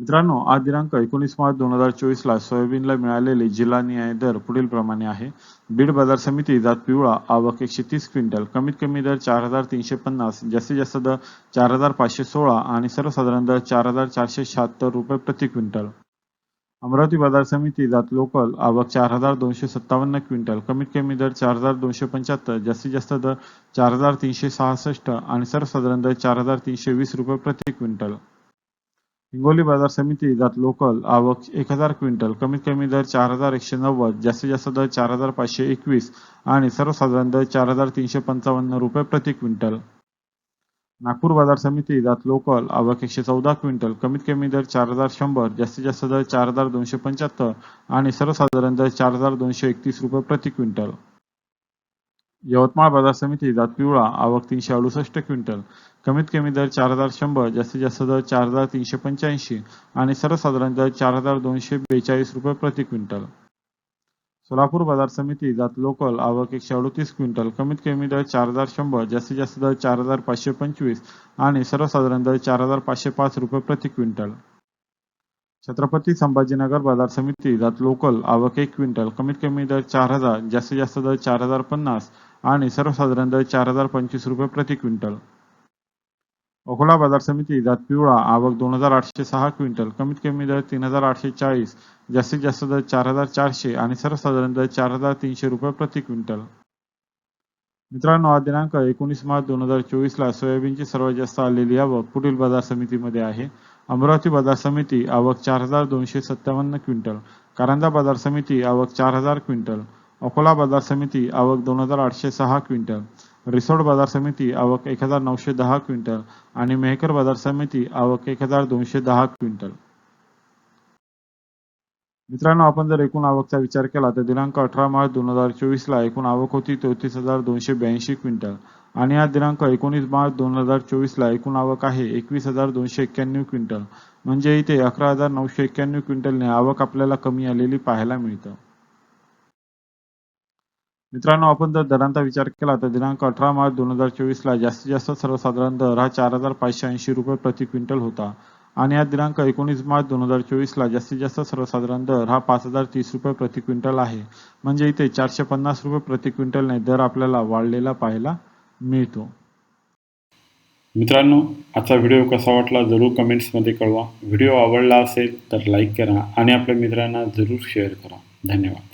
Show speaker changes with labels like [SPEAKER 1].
[SPEAKER 1] मित्रांनो आज दिनांक एकोणीस मार्च दोन हजार चोवीसला सोयाबीनला मिळालेले जिल्हा न्याय दर पुढील प्रमाणे आहे. बीड बाजार समिती जात पिवळा आवक एकशे तीस क्विंटल कमीत कमी दर चार हजार तीनशे पन्नास जास्तीत जास्त दर चार हजार पाचशे सोळा आणि सर्वसाधारण दर चार हजार चारशे शहात्तर रुपये प्रति क्विंटल. अमरावती बाजार समिती जात लोकल आवक चार हजार दोनशे सत्तावन्न क्विंटल कमीत कमी दर चार हजार दोनशे पंच्याहत्तर जास्तीत जास्त दर चार हजार तीनशे सहासष्ट आणि सर्वसाधारण दर चार हजार तीनशे वीस रुपये प्रति क्विंटल. हिंगोली बाजार समिती जात लोकल आवक एक हजार क्विंटल कमीत कमी दर चार हजार एकशे नव्वद जास्तीत जास्त दर चार हजार पाचशे एकवीस आणि सर्वसाधारण दर चार हजार तीनशे पंचावन्न रुपये प्रति क्विंटल. नागपूर बाजार समिती जात लोकल आवक एकशे चौदा क्विंटल कमीत कमी दर चार हजार शंभर जास्तीत जास्त दर चार हजार दोनशे पंच्याहत्तर आणि सर्वसाधारण दर चार हजार दोनशे एकतीस रुपये प्रति क्विंटल. यवतमाळ बाजार समिती जात पिवळा आवक तीनशे अडुसष्ट क्विंटल. कमीत कमी दर चार हजार शंभर जास्तीत जास्त दर चार हजार तीनशे पंच्याऐंशी आणि सर्वसाधारण दर चार हजार दोनशे बेचाळीस रुपये प्रति क्विंटल. सोलापूर बाजार समिती जात लोकल आवक एकशे अडतीस क्विंटल. कमीत कमी दर चार हजार शंभर जास्तीत जास्त दर चार हजार पाचशे पंचवीस आणि सर्वसाधारण दर चार हजार पाचशे पाच रुपये प्रति क्विंटल. छत्रपती संभाजीनगर बाजार समिती जात लोकल आवक एक क्विंटल. कमीत कमी दर चार हजार जास्तीत जास्त दर चार हजार पन्नास आणि सर्वसाधारण दर चार हजार पंचवीस रुपये प्रति क्विंटल. अकोला बाजार समिती जात पिवळा आवक दोन हजार आठशे सहा क्विंटल. कमीत कमी दर तीन हजार आठशे चाळीस जास्तीत जास्त दर चार हजार चारशे आणि सर्वसाधारण दर चार हजार तीनशे रुपये प्रति क्विंटल. मित्रांनो आज दिनांक एकोणीस मार्च दोन हजार चोवीसला सोयाबीनची सर्वात जास्त आलेली आवक पुढील बाजार समितीमध्ये आहे. अमरावती बाजार समिती आवक चार हजार दोनशे सत्तावन्न क्विंटल कारंजा बाजार समिती आवक चार हजार क्विंटल अकोला बाजार समिती आवक दोन हजार आठशे सहा क्विंटल रिसोड बाजार समिती आवक एक हजार नऊशे दहा क्विंटल आणि मेहकर बाजार समिती आवक एक हजार दोनशे दहा क्विंटल. मित्रांनो आपण जर एकूण आवकचा विचार केला तर दिनांक अठरा मार्च दोन हजार चोवीस ला एकूण आवक होती चौतीस हजार दोनशे ब्याऐंशी क्विंटल. आणि आज दिनांक एकोणीस मार्च दोन हजार चोवीस ला एकूण आवक आहे एकवीस हजार दोनशे एक्क्याण्णव क्विंटल. म्हणजे इथे अकरा हजार नऊशे एक्क्याण्णव क्विंटलने आवक आपल्याला कमी आलेली पाहायला मिळतं. मित्रांनो आपण जर दरांचा विचार केला तर दिनांक अठरा मार्च दोन हजार चोवीस ला जास्तीत जास्त सर्वसाधारण दर हा चार हजार पाचशे ऐंशी रुपये प्रति क्विंटल होता. आणि हा दिनांक एकोणीस मार्च दोन हजार चोवीसला जास्तीत जास्त सर्वसाधारण दर हा पाच हजार तीस रुपये प्रति क्विंटल आहे. म्हणजे इथे चारशे पन्नास रुपये प्रति क्विंटलने दर आपल्याला वाढलेला पाहायला मिळतो.
[SPEAKER 2] मित्रांनो आजचा व्हिडिओ कसा वाटला जरूर कमेंट्समध्ये कळवा. व्हिडिओ आवडला असेल तर लाईक करा आणि आपल्या मित्रांना जरूर शेअर करा. धन्यवाद.